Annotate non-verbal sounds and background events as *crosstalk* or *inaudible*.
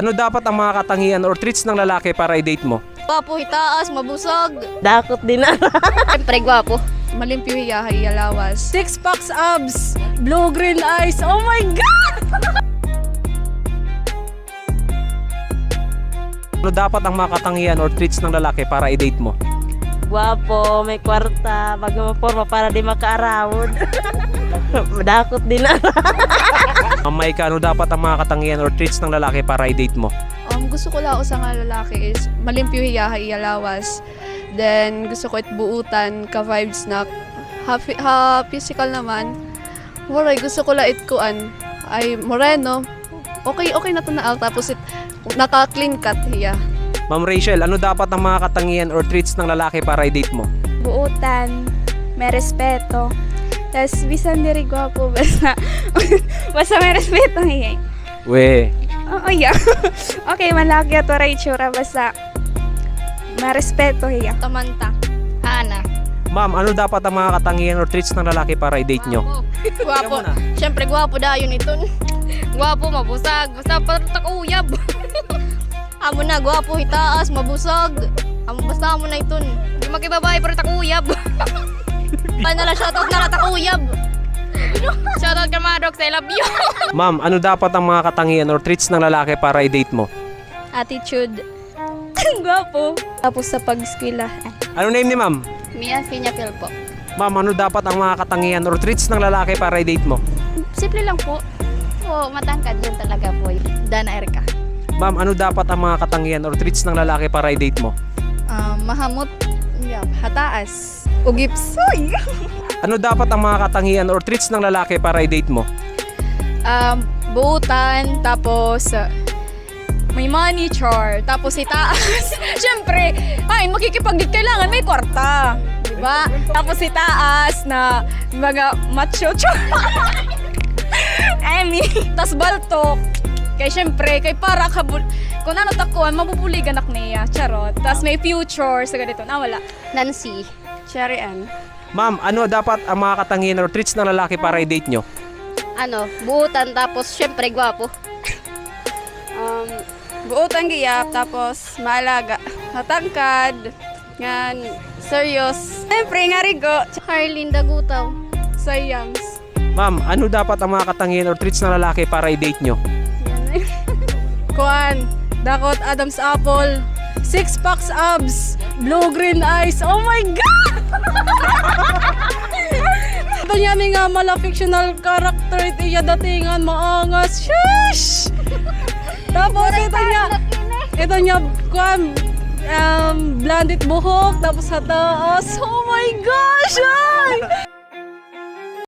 Ano dapat ang mga katangian or traits ng lalaki para i-date mo? Gwapo, hitaas, mabusog. Dakot din na. *laughs* Siyempre, gwapo. Malimpyo hiyahay, alawas. Six packs abs, blue-green eyes. Oh my God! *laughs* Ano dapat ang mga katangian or traits ng lalaki para i-date mo? Gwapo, may kwarta, bago forma para di makaarawod. *laughs* Dakot din na. Mamay ka, ano dapat ang mga katangian or traits ng lalaki para i-date mo? Um, gusto ko lao sa nga lalaki is malimpyo hiyahay, alawas. Then, gusto ko it buutan, ka-vibes na ha, ha physical naman. Waray, gusto ko la it kuan ay moreno. Okay, okay na to na Tapos it, naka-clean cut hiya. Ma'am Rachel, ano dapat ang mga katangian or traits ng lalaki para i-date mo? buutan, may respeto. Tapos, bisan diri gwapo, *laughs* basta, basta may respeto hiya. We, Oo, yeah. *laughs* okay, malaki ato ra itsura, basta, may respeto hiya. Tamanta. Ana. ma'am, ano dapat ang mga katangian or traits ng lalaki para i-date nyo? Gwapo. Siyempre, gwapo dayon ito. Gwapo, mabusag. Basta patak uyab. *laughs* amo na, gwapo, hitaas, mabusag. Amo, basta amo na ito. Hindi makibabae, pero takuyab. *laughs* Paano na, shoutout na lang, takuyab. shoutout ka mga dogs, I love you. *laughs* Ma'am, ano dapat ang mga katangian or traits ng lalaki para i-date mo? Attitude. *laughs* gwapo. Tapos sa pag-eskwela. Ano name ni ma'am? Mia Fina Phil po. Ma'am, ano dapat ang mga katangian or traits ng lalaki para i-date mo? Simple lang po. Oo, matangkad yun talaga po. Dana Erika. Ma'am, ano dapat ang mga katangian or traits ng lalaki para i-date mo? Um, mahamot, yap, hataas. Ugips. Uy! Ano dapat ang mga katangian or traits ng lalaki para i-date mo? um, buutan, tapos uh, may money char, tapos itaas. *laughs* Siyempre, ay, makikipag kailangan may kwarta. Diba? Tapos itaas na mga macho *laughs* char. Emi. Tapos baltok. Kay syempre, kay para kabul... Kung ano takuan, mabubuligan anak niya. Charot. Tapos may future sa ganito. Na wala. Nancy. Cherry Ann. Ma'am, ano dapat ang mga katangian or traits ng lalaki para i-date nyo? Ano, buutan tapos syempre gwapo. Um, buutan giyap, tapos maalaga. Matangkad. Ngan, serious. Siyempre, nga rigo. Harlin Dagutaw. Sayams. Ma'am, ano dapat ang mga katangian or traits ng lalaki para i-date nyo? *laughs* Kuan, Dakot Adam's Apple. Six packs abs, blue-green eyes. Oh my God! *laughs* May nga mala fictional character. Ito iya datingan, maangas. Shush! Tapos ito niya, ito niya, kuan, um, blondit buhok, tapos sa taas. Oh my God!